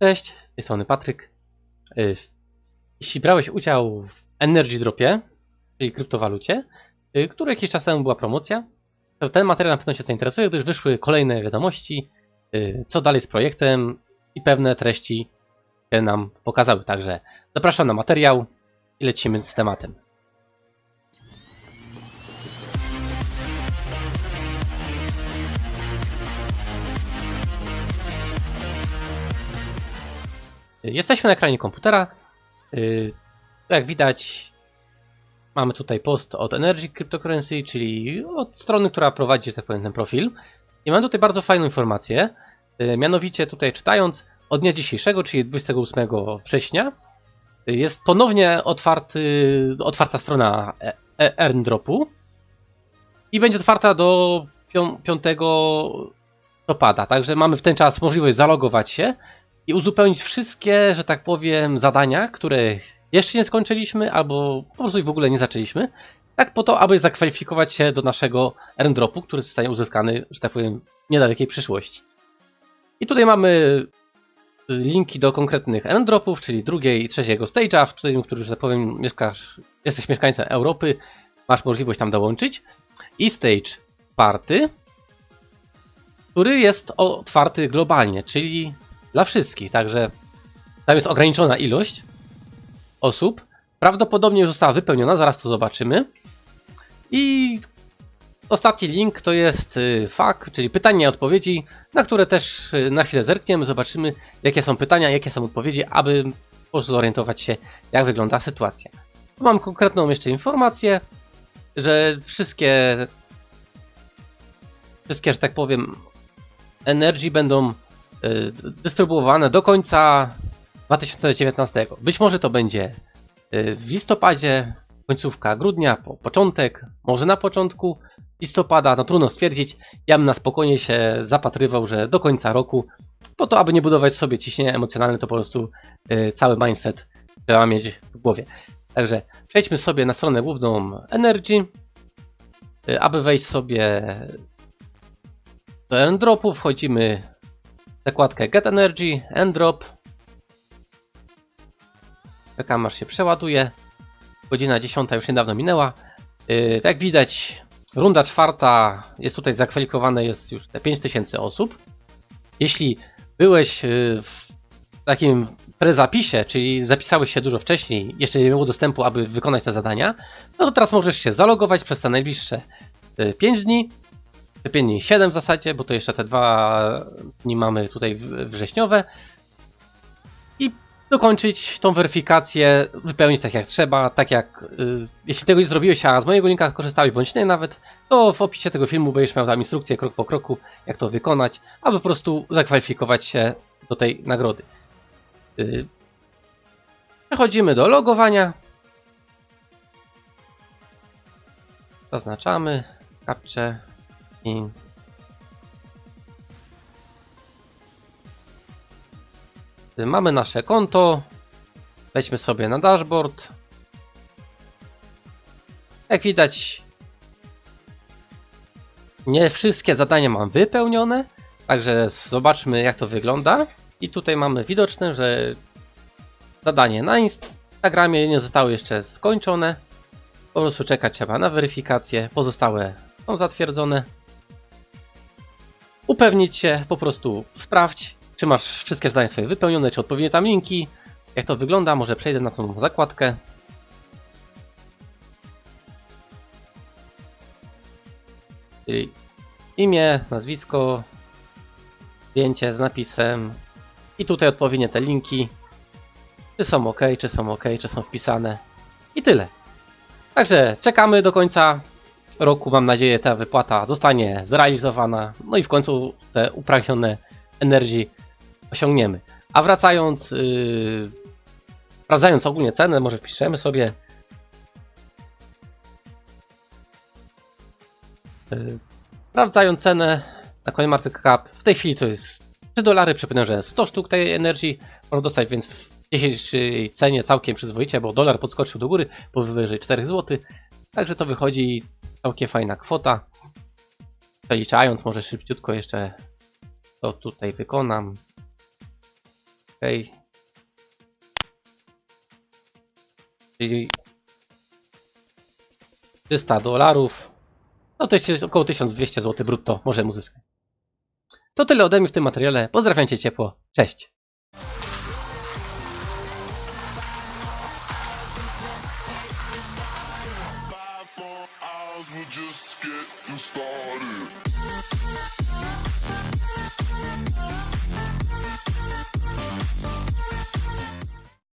Cześć, z tej strony Patryk. Y, Jeśli brałeś udział w Energy Dropie, czyli kryptowalucie, y, który jakiś czas temu była promocja, to ten materiał na pewno Cię zainteresuje, gdyż wyszły kolejne wiadomości, y, co dalej z projektem i pewne treści się nam pokazały. Także zapraszam na materiał i lecimy z tematem. Jesteśmy na ekranie komputera. Yy, Jak widać, mamy tutaj post od Energy Cryptocurrency, czyli od strony, która prowadzi, tak powiem, ten profil. I mam tutaj bardzo fajną informację. Yy, Mianowicie tutaj czytając, od dnia dzisiejszego, czyli 28 września, yy, jest ponownie otwarty, otwarta strona e- e- i będzie otwarta do pią- 5 listopada. Także mamy w ten czas możliwość zalogować się i uzupełnić wszystkie, że tak powiem, zadania, które jeszcze nie skończyliśmy, albo po prostu ich w ogóle nie zaczęliśmy. Tak po to, aby zakwalifikować się do naszego airdropu, który zostanie uzyskany, że tak powiem, w niedalekiej przyszłości. I tutaj mamy y, linki do konkretnych airdropów, czyli drugiej i trzeciego stage'a, w którym, który, że tak powiem, mieszkasz, jesteś mieszkańcem Europy, masz możliwość tam dołączyć. I stage czwarty, który jest otwarty globalnie, czyli dla wszystkich, także tam jest ograniczona ilość osób. Prawdopodobnie już została wypełniona, zaraz to zobaczymy. I ostatni link to jest y, FAQ, czyli pytania i odpowiedzi, na które też y, na chwilę zerkniemy, zobaczymy jakie są pytania, jakie są odpowiedzi, aby po prostu zorientować się jak wygląda sytuacja. Tu Mam konkretną jeszcze informację, że wszystkie wszystkie, że tak powiem, Energy będą dystrybuowane do końca 2019. Być może to będzie y, w listopadzie, końcówka grudnia, po początek, może na początku listopada, no trudno stwierdzić. Ja bym na spokojnie się zapatrywał, że do końca roku, po to, aby nie budować sobie ciśnienia emocjonalne, to po prostu y, cały mindset trzeba mieć w głowie. Także przejdźmy sobie na stronę główną Energy, y, aby wejść sobie do airdropu, wchodzimy zakładkę Get Energy, Airdrop. Czekam aż się przeładuje. Godzina 10 już niedawno minęła. Yy, tak widać, runda czwarta jest tutaj zakwalifikowane, jest już te 5000 osób. Jeśli byłeś yy, w takim prezapisie, czyli zapisałeś się dużo wcześniej, jeszcze nie było dostępu, aby wykonać te zadania, no to teraz możesz się zalogować przez te najbliższe yy, 5 dni lepiej nie 7 w zasadzie, bo to jeszcze te dwa dni mamy tutaj wrześniowe. I dokończyć tą weryfikację, wypełnić tak jak trzeba, tak jak y, jeśli tego nie zrobiłeś, a z mojego linka korzystałeś bądź nie nawet, to w opisie tego filmu będziesz miał tam instrukcję krok po kroku, jak to wykonać, aby po prostu zakwalifikować się do tej nagrody. Y, Przechodzimy do logowania. Zaznaczamy kapcze i mamy nasze konto. Wejdźmy sobie na dashboard. Jak widać, nie wszystkie zadania mam wypełnione, także zobaczmy jak to wygląda. I tutaj mamy widoczne, że zadanie na Instagramie nie zostało jeszcze skończone. Po prostu czekać trzeba na weryfikację. Pozostałe są zatwierdzone. Upewnić się, po prostu sprawdź, czy masz wszystkie zadania swoje wypełnione, czy odpowiednie tam linki. Jak to wygląda, może przejdę na tą zakładkę. Czyli imię, nazwisko, zdjęcie z napisem i tutaj odpowiednie te linki. Czy są ok, czy są ok, czy są wpisane. I tyle. Także czekamy do końca roku. Mam nadzieję, ta wypłata zostanie zrealizowana. No i w końcu te upragnione Energy osiągniemy. A wracając, yy, sprawdzając ogólnie cenę, może wpiszemy sobie. Yy, sprawdzając cenę na CoinMarketCap, w tej chwili to jest 3 dolary, przypomnę, że 100 sztuk tej energii można dostać, więc w dzisiejszej cenie całkiem przyzwoicie, bo dolar podskoczył do góry powyżej 4 zł. Także to wychodzi całkiem fajna kwota. Przeliczając, może szybciutko jeszcze to tutaj wykonam. Okej. Czyli 300 dolarów. No to jest około 1200 zł brutto możemy uzyskać. To tyle ode mnie w tym materiale. Pozdrawiam cię ciepło. Cześć. we're just getting started.